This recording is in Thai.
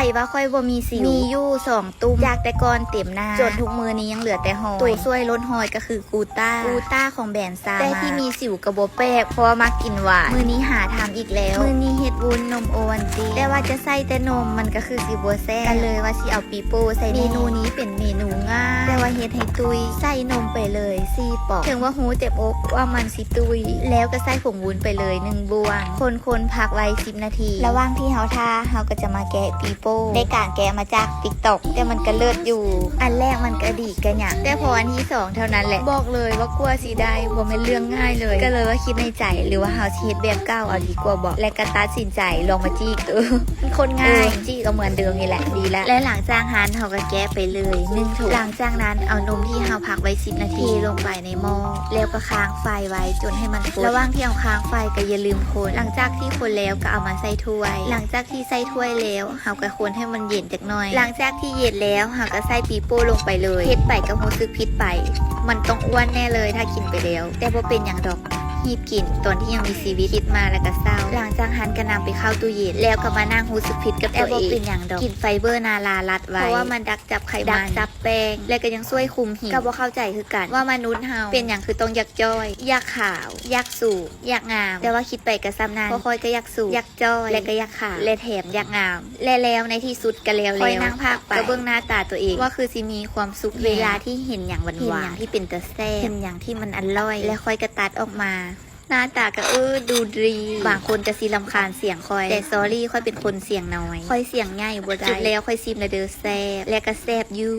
รว่าค่อยบ่มีสิวมีอยู่สองตุ้มจากแต่ก่อนเต็มหน้าจนทุกมือนี้ยังเหลือแต่หอยตัวช่วยลดหอยก็คือกูต้ากูต้าของแบรนด์ซาแต่ที่มีสิวกระโบแปลกเพราะว่ามักกินหวานมือนี้หาทำอีกแล้ว มือนี้เฮ็ดวุ้นนมโอวันตีแต่ว่าจะใส่แต่นมมันก็คือสิบัวแซ่บกันเลยว่าสิเอาปีโป้ใส่เมนูนี้เป็นเมนูง่ายแต่ว่าเฮ็ดให้ตุยใส่นมไปเลยสี่ปอกถึงว่าหูเจ็บอกว่ามันสิตุย แล้วก็ใส่ผงวุ้นไปเลยหนึ่งบวงคนคนๆพักไว้10นาที ระหว่างที่เฮาทาเฮาก็จะมาแกะปีโป้ได้การแกะมาจากติ๊กต็อกแต่มันก็เลิศอยู่ อันแรกมันก็ดีกันอย่างแต่พออันที่สองเท่านั้นแหละบอกเลยว่ากลัวสีได้บ่เป็นเรื่องง่ายเลย ก็เลยว่าคิดในใจหรือว่าเฮาสิเฮ็ดแบบเก้าเอาดีกว่าบอกและก็ตัดสินใจลองมาจี้เออมันคนง่ายจี้ก็เหมือนเดิมนี่แหละดีแล้วและหลังจากนั้นเฮาก็แกะไปเลยหนึ่งถุงหลังจากนั้นเอานมที่เฮาพักไว้10นาทีลงไปในหม้อแล้วก็ค้างไฟไว้จนให้มันฟูระหว่างที่เอาค้างไฟก็อย่าลืมคนหลังจากที่คนแล้วก็เอามาใส่ถ้วย หลังจากที่ใส่ถ้วยแล้วเฮาก็คนให้มันเย็นจักหน่อย หลังจากที่เย็นแล้วเฮาก็ใส่ปีโป้ลงไปเลยเฮ็ดไปก็รู้สึกผิดไป มันต้องอ้วนแน่เลยถ้ากินไปแล้ว แต่บ่เป็นอย่างดอก ฮีบกินตอนที่ยังมีชีวิตคิดมาแล้วก็เศร้า หลังจากหันก็นำไปเข้าตู้เย็นแล้วก็มานั่งรู้สึกผิดกับตัวเองเป็นอย่างดอกกินไฟเบอร์นาลารัดไว้เพราะว่ามันดักจับไขมันดักจับแป้งและก็ยังช่วยคุมหิวก็บ่เข้าใจคือกันว่ามนุษย์เฮาเป็นอย่างคือต้องอยากจ้อยอยากขาว อยากสูงอยากงาม แต่ว่าคิดไปก็ซ้ำนั้นเพราะคอยก็อยากสูงอยากจ้อยและก็อยากขาวและแถมอยากงาม และแล้วในที่สุดก็แล้วแล้วคอยนั่งพักไปก็เบิ่งหน้าตาตัวเองว่าคือสิมีความสุขเวลาที่เห็นอย่างหวานๆเห็นอย่างที่เป็นตะแซ่บเห็นอย่างที่มันอร่อย และค่อยกระตัดออกมา หน้าตาก็เออดูดีบางคนจะซีลำคาญเสียงคอย แต่ซอรี่ค่อยเป็นคนเสียงน้อย ค่อยเสียงง่ายบ่ได้จุดแล้วค่อยซิมและเดอแซบและก็แซบอยู่